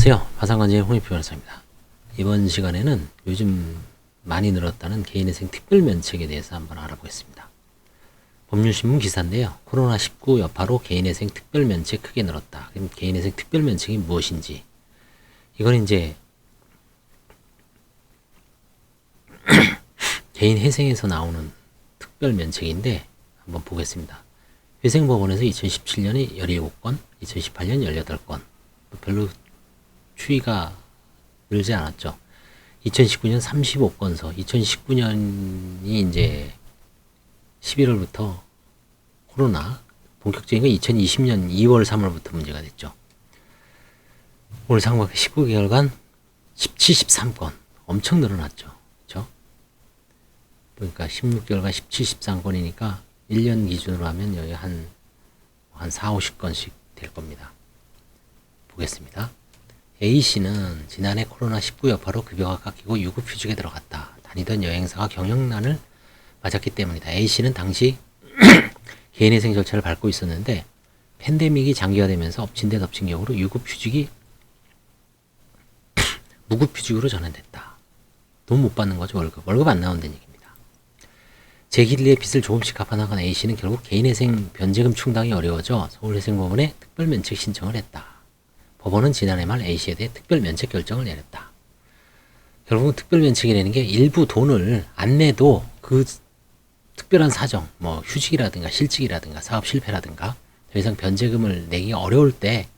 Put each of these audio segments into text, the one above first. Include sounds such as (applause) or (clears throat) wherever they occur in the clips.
안녕하세요. 화상관제 홍익표 변호사입니다. 이번 시간에는 요즘 많이 늘었다는 개인회생 특별면책에 대해서 한번 알아보겠습니다. 법률신문 기사인데요. 코로나19 여파로 개인회생 특별면책 크게 늘었다. 그럼 개인회생 특별면책이 무엇인지. 이건 이제 (clears throat) 개인 회생에서 나오는 특별면책인데 한번 보겠습니다. 회생법원에서 2017년에 17건, 2018년 18건, 별로 추이가 늘지 않았죠. 2019년 35건서, 2019년이 이제 11월부터 코로나 본격적인 건 2020년 2월 3월부터 문제가 됐죠. 올 상반 19개월간 17, 13건 엄청 늘어났죠. 그렇죠? 그러니까 16개월간 17, 13건이니까 1년 기준으로 하면 여기 한, 한 4, 50건씩 될 겁니다. 보겠습니다. A씨는 지난해 코로나19 여파로 급여가 깎이고 유급 휴직에 들어갔다. 다니던 여행사가 경영난을 맞았기 때문이다. A씨는 당시 (clears throat) 개인회생 절차를 밟고 있었는데 팬데믹이 장기화되면서 엎친 데 덮친 격으로 유급 휴직이 (clears throat) 무급 휴직으로 전환됐다. 돈 못 받는 거죠, 월급. 월급 안 나온다는 얘기입니다. 제1의 빚을 조금씩 갚아나간 A씨는 결국 개인회생 변제금 충당이 어려워져 서울회생법원에 특별면책 신청을 했다. 법원은 지난해 말 A씨에 대해 특별 면책 결정을 내렸다. 결국은 특별 면책이라는 게 일부 돈을 안 내도 그 특별한 사정, 뭐 휴직이라든가 실직이라든가 사업 실패라든가 더 이상 변제금을 내기가 어려울 때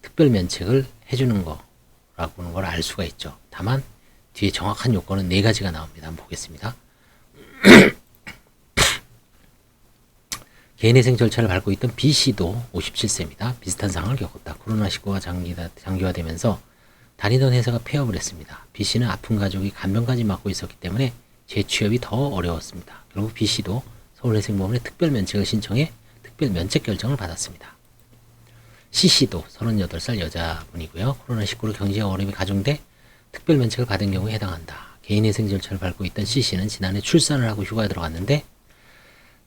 특별 면책을 해주는 거라고 하는 걸 알 수가 있죠. 다만 뒤에 정확한 요건은 네 가지가 나옵니다. 한번 보겠습니다. (clears throat) 개인회생 절차를 밟고 있던 B 씨도 57세입니다. 비슷한 상황을 겪었다. 코로나19가 장기다, 장기화 되면서 다니던 회사가 폐업을 했습니다. B 씨는 아픈 가족이 간병까지 맡고 있었기 때문에 재취업이 더 어려웠습니다. 결국 B 씨도 서울회생법원에 특별 면책을 신청해 특별 면책 결정을 받았습니다. C 씨도 38살 여자분이고요. 코로나19로 경제적 어려움이 가중돼 특별 면책을 받은 경우에 해당한다. 개인회생 절차를 밟고 있던 C 씨는 지난해 출산을 하고 휴가에 들어갔는데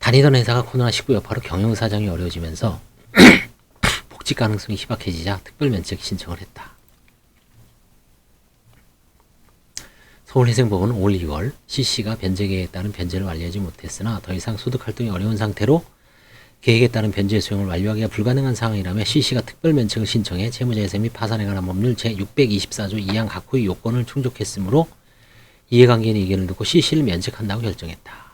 다니던 회사가 코로나19 여파로 경영 사정이 어려워지면서 (clears throat) 복직 가능성이 희박해지자 특별 면책 신청을 했다. 서울회생법원은 올 2월 C씨가 변제 계획에 따른 변제를 완료하지 못했으나 더 이상 소득 활동이 어려운 상태로 계획에 따른 변제 수용을 완료하기가 불가능한 상황이라며 C씨가 특별 면책을 신청해 채무자회생 및 파산에 관한 법률 제624조 2항 각호의 요건을 충족했으므로 이해관계인의 의견을 듣고 C씨를 면책한다고 결정했다.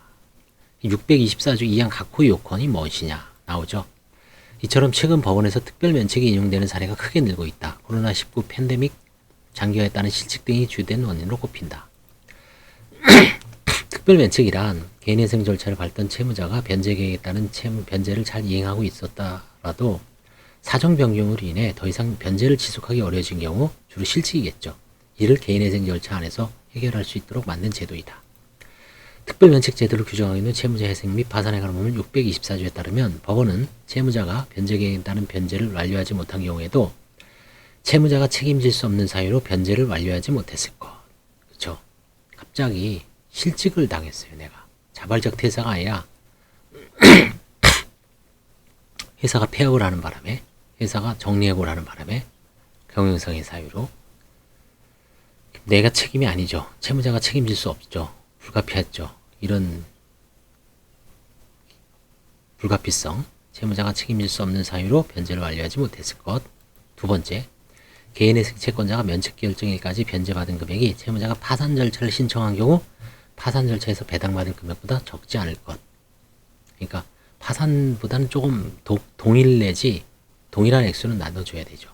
624조 2항 각호의 요건이 무엇이냐 나오죠. 이처럼 최근 법원에서 특별 면책이 인용되는 사례가 크게 늘고 있다. 코로나19 팬데믹 장기화에 따른 실직 등이 주된 원인으로 꼽힌다. (clears throat) 특별 면책이란 개인회생 절차를 밟던 채무자가 변제 계획에 따른 채무 변제를 잘 이행하고 있었다라도 사정 변경으로 인해 더 이상 변제를 지속하기 어려워진 경우 주로 실직이겠죠. 이를 개인회생 절차 안에서 해결할 수 있도록 만든 제도이다. 특별면책 제도를 규정하고 있는 채무자 회생 및 파산에 관한 법률 624조에 따르면 법원은 채무자가 변제 계획에 따른 변제를 완료하지 못한 경우에도 채무자가 책임질 수 없는 사유로 변제를 완료하지 못했을 것. 그렇죠? 갑자기 실직을 당했어요, 내가. 자발적 퇴사가 아니라 (coughs) 회사가 폐업을 하는 바람에 회사가 정리해고를 하는 바람에 경영상의 사유로 내가 책임이 아니죠. 채무자가 책임질 수 없죠. 불가피했죠. 이런 불가피성, 채무자가 책임질 수 없는 사유로 변제를 완료하지 못했을 것. 두 번째, 개인의 채권자가 면책 결정일까지 변제받은 금액이 채무자가 파산 절차를 신청한 경우 파산 절차에서 배당받을 금액보다 적지 않을 것. 그러니까 파산보다는 조금 도, 동일 내지 동일한 액수는 나눠줘야 되죠.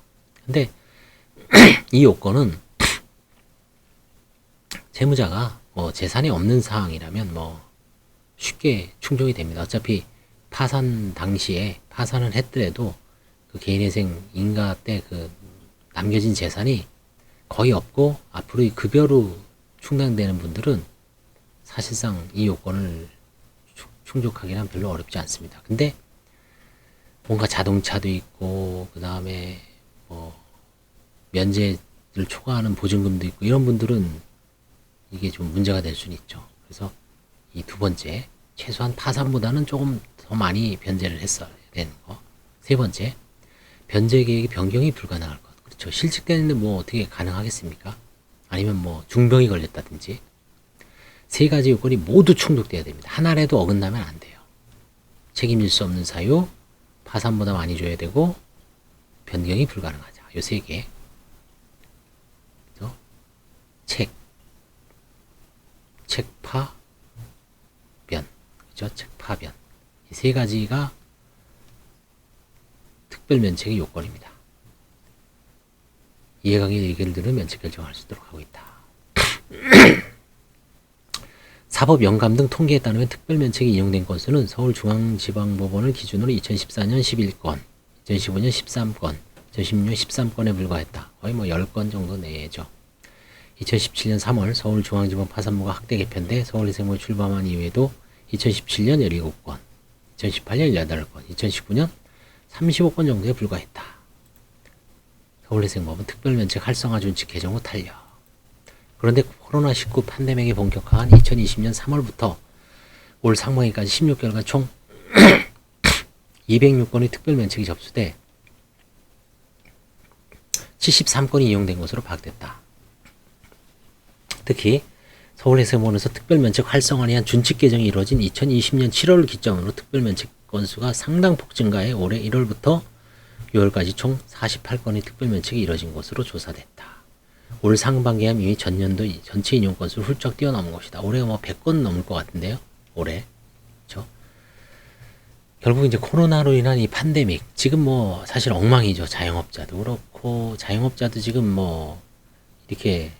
근데 (clears throat) 이 요건은 (clears throat) 채무자가 뭐 재산이 없는 상황이라면 뭐 쉽게 충족이 됩니다. 어차피 파산 당시에 파산을 했더라도 그 개인회생 인가 때 그 남겨진 재산이 거의 없고 앞으로 이 급여로 충당되는 분들은 사실상 이 요건을 충족하기는 별로 어렵지 않습니다. 근데 뭔가 자동차도 있고 그 다음에 뭐 면제를 초과하는 보증금도 있고 이런 분들은 이게 좀 문제가 될 수는 있죠. 그래서 이 두 번째 최소한 파산보다는 조금 더 많이 변제를 했어야 되는 거. 세 번째 변제 계획의 변경이 불가능할 것. 그쵸. 실직되는데 뭐 어떻게 가능하겠습니까? 아니면 뭐 중병이 걸렸다든지. 세 가지 요건이 모두 충족돼야 됩니다. 하나라도 어긋나면 안 돼요. 책임질 수 없는 사유, 파산보다 많이 줘야 되고, 변경이 불가능하자. 요 세 개. 그죠? 책, 책파, 변. 그죠? 책파변. 이 세 가지가 특별 면책의 요건입니다. 이해관계 얘기를 들은 면책 결정할 수 있도록 하고 있다. (clears throat) 사법 영감 등 통계에 따르면 특별 면책이 인용된 건수는 서울중앙지방법원을 기준으로 2014년 11건, 2015년 13건, 2016년 13건에 불과했다. 거의 뭐 10건 정도 내죠. 2017년 3월 서울중앙지법 파산무가 학대 개편돼 서울의생물 출범한 이후에도 2017년 17건, 2018년 18건, 2019년 35건 정도에 불과했다. 서울의생법은 특별면책 활성화 준칙 개정 후 탄력. 그런데 코로나19 팬데믹이 본격화한 2020년 3월부터 올 상반기까지 16개월간 총 (coughs) 206건의 특별면책이 접수돼 73건이 이용된 것으로 파악됐다. 특히 서울해수원에서 특별면책 활성화에 의한 준칙 개정이 이루어진 2020년 7월 기점으로 특별면책 건수가 상당 폭 증가해 올해 1월부터 6월까지 총 48건의 특별면책이 이뤄진 것으로 조사됐다. 올 상반기에 이미 전년도 전체 인용 건수를 훌쩍 뛰어넘은 것이다. 올해 뭐 100건 넘을 것 같은데요. 올해. 그렇죠? 결국 이제 코로나로 인한 이 팬데믹 지금 뭐 사실 엉망이죠. 자영업자도 그렇고 자영업자도 지금 뭐 이렇게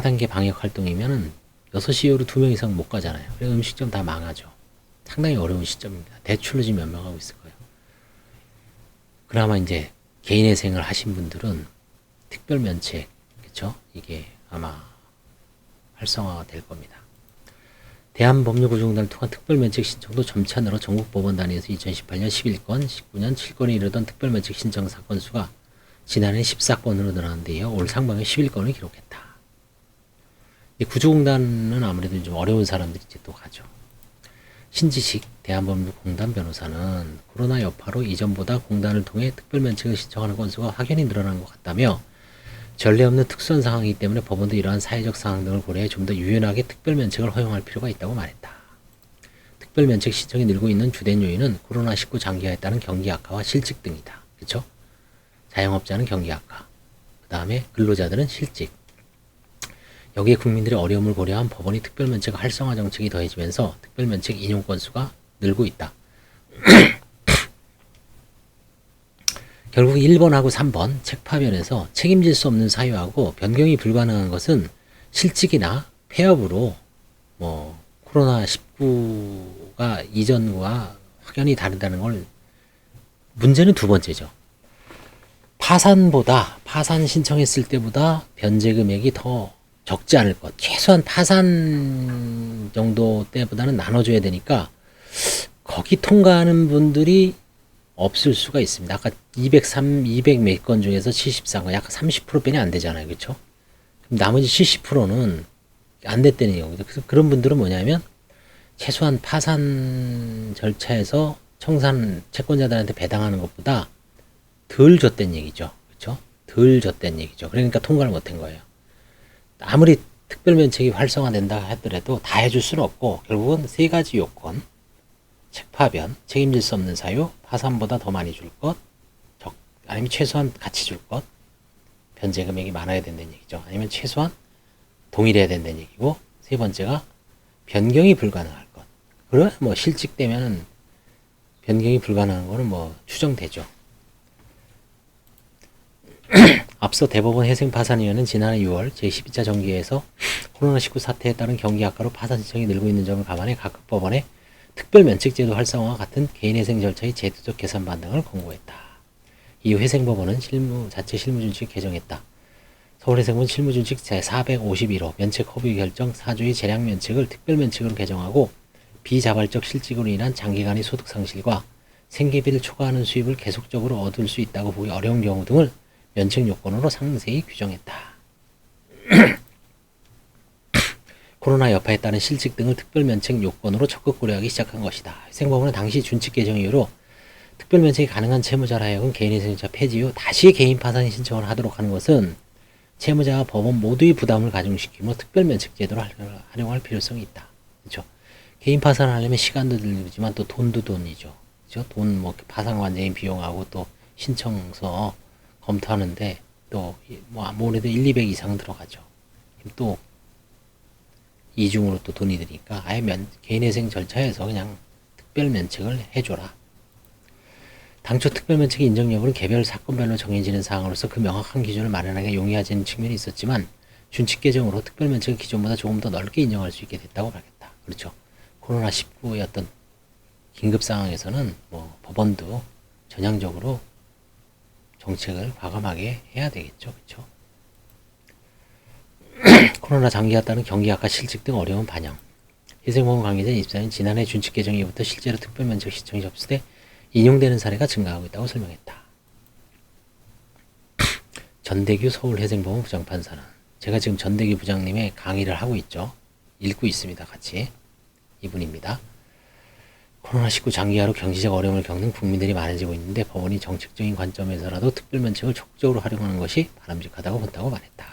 4단계 방역 활동이면은 6시 이후로 2명 이상 못 가잖아요. 그래서 음식점 다 망하죠. 상당히 어려운 시점입니다. 대출로 지금 연명하고 있을 거예요. 그나마 이제 개인의 생을 하신 분들은 특별 면책, 그쵸? 이게 아마 활성화가 될 겁니다. 대한법률구조공단을 통한 특별면책 신청도 점차 늘어 전국 법원 단위에서 2018년 11건, 19년 7건에 이르던 특별면책 신청 사건 수가 지난해 14건으로 늘어났는데요. 올 상반기 11건을 기록했다. 이 구조공단은 아무래도 좀 어려운 사람들이 이제 또 가죠. 신지식 대한법률공단 변호사는 코로나 여파로 이전보다 공단을 통해 특별면책을 신청하는 건수가 확연히 늘어난 것 같다며 전례 없는 특수한 상황이기 때문에 법원도 이러한 사회적 상황 등을 고려해 좀 더 유연하게 특별면책을 허용할 필요가 있다고 말했다. 특별면책 신청이 늘고 있는 주된 요인은 코로나19 장기화에 따른 경기 악화와 실직 등이다. 그쵸? 자영업자는 경기 악화, 그 다음에 근로자들은 실직. 여기에 국민들의 어려움을 고려한 법원이 특별면책 활성화 정책이 더해지면서 특별면책 인용 건수가 늘고 있다. (coughs) 결국 1번하고 3번 책파변에서 책임질 수 없는 사유하고 변경이 불가능한 것은 실직이나 폐업으로 뭐 코로나 19가 이전과 확연히 다르다는 걸 문제는 두 번째죠. 파산보다 파산 신청했을 때보다 변제 금액이 더 적지 않을 것. 최소한 파산 정도 때보다는 나눠줘야 되니까 거기 통과하는 분들이 없을 수가 있습니다. 아까 203, 200 몇 건 중에서 74건, 약 30%뿐이 안 되잖아요. 그쵸? 그럼 나머지 70%는 안 됐다는 얘기죠. 그래서 그런 분들은 뭐냐면, 최소한 파산 절차에서 청산 채권자들한테 배당하는 것보다 덜 줬다는 얘기죠. 그쵸? 덜 줬다는 얘기죠. 그러니까 통과를 못한 거예요. 아무리 특별면책이 활성화된다 하더라도 다 해줄 수는 없고, 결국은 세 가지 요건, 책파변, 책임질 수 없는 사유, 파산보다 더 많이 줄 것, 적, 아니면 최소한 같이 줄 것, 변제 금액이 많아야 된다는 얘기죠. 아니면 최소한 동일해야 된다는 얘기고, 세 번째가 변경이 불가능할 것. 그러면 뭐 실직되면은 변경이 불가능한 거는 뭐 추정되죠. (clears throat) 앞서 대법원 해생파산위원회는 지난해 6월 제12차 정기에서 코로나19 사태에 따른 경기 악화로 파산 신청이 늘고 있는 점을 감안해 각급 법원에 특별 면책제도 활성화와 같은 개인회생 절차의 제도적 개선 반 등을 권고했다. 이후 회생법원은 실무 자체 실무준칙 개정했다. 서울회생본 실무준칙 제451호 면책 허비 결정 4조의 재량 면책을 특별면책으로 개정하고 비자발적 실직으로 인한 장기간의 소득 상실과 생계비를 초과하는 수입을 계속적으로 얻을 수 있다고 보기 어려운 경우 등을 면책 요건으로 상세히 규정했다. (clears throat) 코로나 여파에 따른 실직 등을 특별 면책 요건으로 적극 고려하기 시작한 것이다. 생법원은 당시 준칙 개정 이후로 특별 면책이 가능한 채무자라 하여금 개인회생자 폐지 후 다시 개인 파산 신청을 하도록 하는 것은 채무자와 법원 모두의 부담을 가중시키며 특별 면책 제도를 활- 활용할 필요성이 있다. 그렇죠? 개인 파산을 하려면 시간도 들지만 또 돈도 돈이죠. 그렇죠? 돈뭐 파산 관계인 비용하고 또 신청서 검토하는데 또 뭐 아무래도 1, 200 이상 들어가죠. 또 이중으로 또 돈이 드니까 아예 면, 개인회생 절차에서 그냥 특별 면책을 해줘라. 당초 특별 면책 인정 여부는 개별 사건별로 정해지는 사항으로서 그 명확한 기준을 마련하기 용이하지 않은 측면이 있었지만 준칙 개정으로 특별 면책을 기존보다 조금 더 넓게 인정할 수 있게 됐다고 말했다. 그렇죠. 코로나 19의 어떤 긴급 상황에서는 뭐 법원도 전향적으로 정책을 과감하게 해야 되겠죠. 그렇죠. (clears throat) 코로나 장기화 따른 경기 악화 실직 등 어려운 반영. 희생보험 관계자 입사는 지난해 준칙 개정 이후부터 실제로 특별면책 시청이 접수돼 인용되는 사례가 증가하고 있다고 설명했다. (clears throat) 전대규 서울회생보험 부장판사는 제가 지금 전대규 부장님의 강의를 하고 있죠. 읽고 있습니다. 같이. 이분입니다. 코로나19 장기화로 경제적 어려움을 겪는 국민들이 많아지고 있는데 법원이 정책적인 관점에서라도 특별 면책을 적극적으로 활용하는 것이 바람직하다고 본다고 말했다.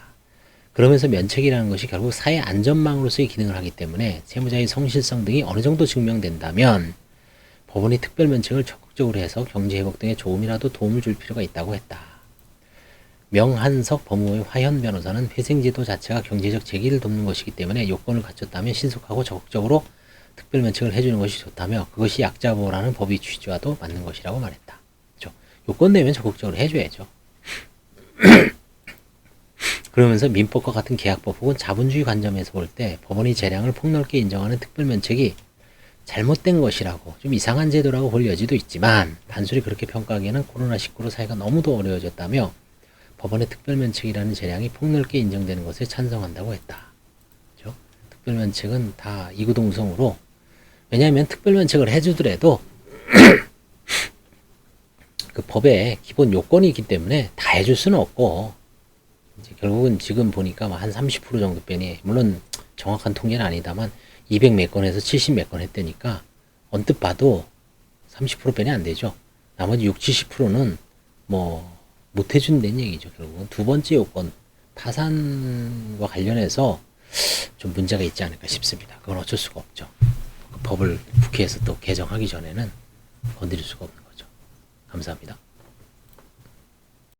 그러면서 면책이라는 것이 결국 사회 안전망으로서의 기능을 하기 때문에 채무자의 성실성 등이 어느 정도 증명된다면 법원이 특별 면책을 적극적으로 해서 경제 회복 등에 조금이라도 도움을 줄 필요가 있다고 했다. 명한석 법무부의 화현 변호사는 회생제도 자체가 경제적 재기를 돕는 것이기 때문에 요건을 갖췄다면 신속하고 적극적으로 특별 면책을 해주는 것이 좋다며 그것이 약자 보호라는 법의 취지와도 맞는 것이라고 말했다. 그렇죠? 요건 내면 적극적으로 해줘야죠. (clears throat) 그러면서 민법과 같은 계약법 혹은 자본주의 관점에서 볼 때 법원이 재량을 폭넓게 인정하는 특별면책이 잘못된 것이라고 좀 이상한 제도라고 볼 여지도 있지만 단순히 그렇게 평가하기에는 코로나19로 사회가 너무도 어려워졌다며 법원의 특별면책이라는 재량이 폭넓게 인정되는 것에 찬성한다고 했다. 그죠? 특별면책은 다 이구동성으로 왜냐하면 특별면책을 해주더라도 (clears throat) 그 법에 기본 요건이 있기 때문에 다 해줄 수는 없고 이제 결국은 지금 보니까 뭐한30% 정도 빼니 물론 정확한 통계는 아니다만 200 몇 건에서 70 몇 건 했다니까 언뜻 봐도 30% 빼니 안 되죠. 나머지 6, 70%는 뭐 못 해준다는 얘기죠. 결국은 두 번째 요건 파산과 관련해서 좀 문제가 있지 않을까 싶습니다. 그건 어쩔 수가 없죠. 그 법을 국회에서 또 개정하기 전에는 건드릴 수가 없는 거죠. 감사합니다.